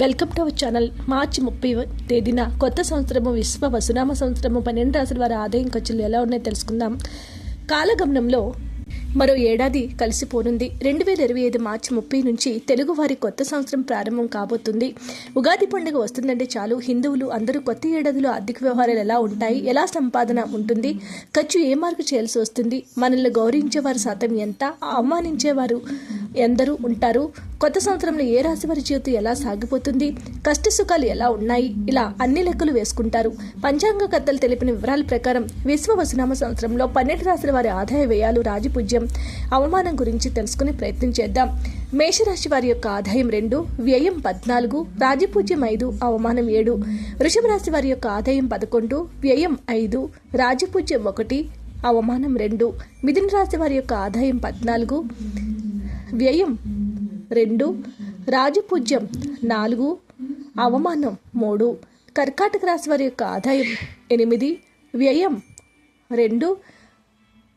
Welcome to our channel. మార్చి ముప్పై తేదీన కొత్త సంవత్సరము విశ్వ వసునామ సంవత్సరము పన్నెండు రాసుల వారి ఆదాయం ఖర్చులు ఎలా ఉన్నాయో తెలుసుకుందాం. కాలగమనంలో మరో ఏడాది కలిసిపోనుంది. రెండు వేల ఇరవై ఐదు మార్చి ముప్పై నుంచి తెలుగువారి కొత్త సంవత్సరం ప్రారంభం కాబోతుంది. ఉగాది పండుగ వస్తుందంటే చాలు. హిందువులు అందరూ కొత్త ఏడాదిలో ఆర్థిక వ్యవహారాలు ఎలా ఉంటాయి ఎలా సంపాదన ఉంటుంది ఖర్చు ఏ మార్పు చేయాల్సి వస్తుంది మనల్ని గౌరవించేవారు శాతం ఎంత అవమానించేవారు ఎందరూ ఉంటారు. కొత్త సంవత్సరంలో ఏ రాశి వారి జీవితం ఎలా సాగిపోతుంది? కష్ట సుఖాలు ఎలా ఉన్నాయి? ఇలా అన్ని లెక్కలు వేసుకుంటారు. పంచాంగకర్తలు తెలిపిన వివరాల ప్రకారం విశ్వ వసునామ సంవత్సరంలో పన్నెండు రాశుల వారి ఆదాయ వ్యయాలు రాజపూజ్యం అవమానం గురించి తెలుసుకునే ప్రయత్నం చేద్దాం. మేషరాశి వారి యొక్క ఆదాయం రెండు వ్యయం పద్నాలుగు రాజపూజ్యం ఐదు అవమానం ఏడు. వృషభ రాశి వారి యొక్క ఆదాయం పదకొండు వ్యయం ఐదు రాజపూజ్యం ఒకటి అవమానం రెండు. మిథున రాశి వారి యొక్క ఆదాయం పద్నాలుగు వ్యయం రెండు రాజపూజ్యం నాలుగు అవమానం మూడు కర్కాటక రాశి వారి యొక్క ఆదాయం ఎనిమిది వ్యయం రెండు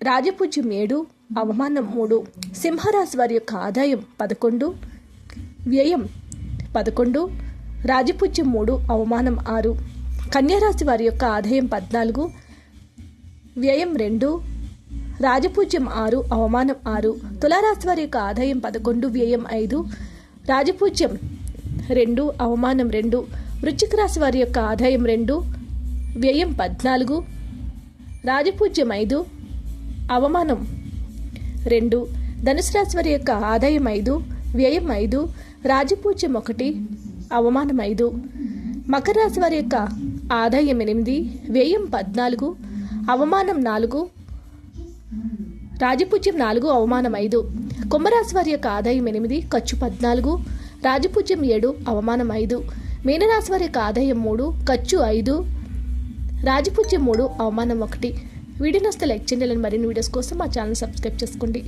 రాజపూజ్యం ఏడు అవమానం మూడు సింహరాశి వారి యొక్క ఆదాయం పదకొండు వ్యయం పదకొండు రాజపూజ్యం మూడు అవమానం ఆరు కన్యారాశి వారి యొక్క ఆదాయం పద్నాలుగు వ్యయం రెండు రాజపూజ్యం ఆరు అవమానం ఆరు తులారాశి వారి యొక్క ఆదాయం పదకొండు వ్యయం ఐదు రాజపూజ్యం రెండు అవమానం రెండు వృశ్చిక రాశి వారి యొక్క ఆదాయం రెండు వ్యయం పద్నాలుగు రాజపూజ్యం ఐదు అవమానం రెండు ధనుసు రాశి వారి యొక్క ఆదాయం ఐదు వ్యయం ఐదు రాజపూజ్యం ఒకటి అవమానం ఐదు మకర రాశి వారి యొక్క ఆదాయం ఎనిమిది వ్యయం పద్నాలుగు అవమానం నాలుగు రాజపూజ్యం నాలుగు అవమానం ఐదు. కుంభరాశి వారి యొక్క ఆదాయం ఎనిమిది ఖర్చు పద్నాలుగు. రాజపూజ్యం ఏడు అవమానం ఐదు. మీనరాశి వారి యొక్క ఆదాయం మూడు ఖర్చు ఐదు. రాజపూజ్యం మూడు అవమానం ఒకటి. వీడియో నస్తే లైక్ చేయండి మరిన్ని వీడియోస్ కోసం మా ఛానల్ సబ్స్క్రైబ్ చేసుకోండి.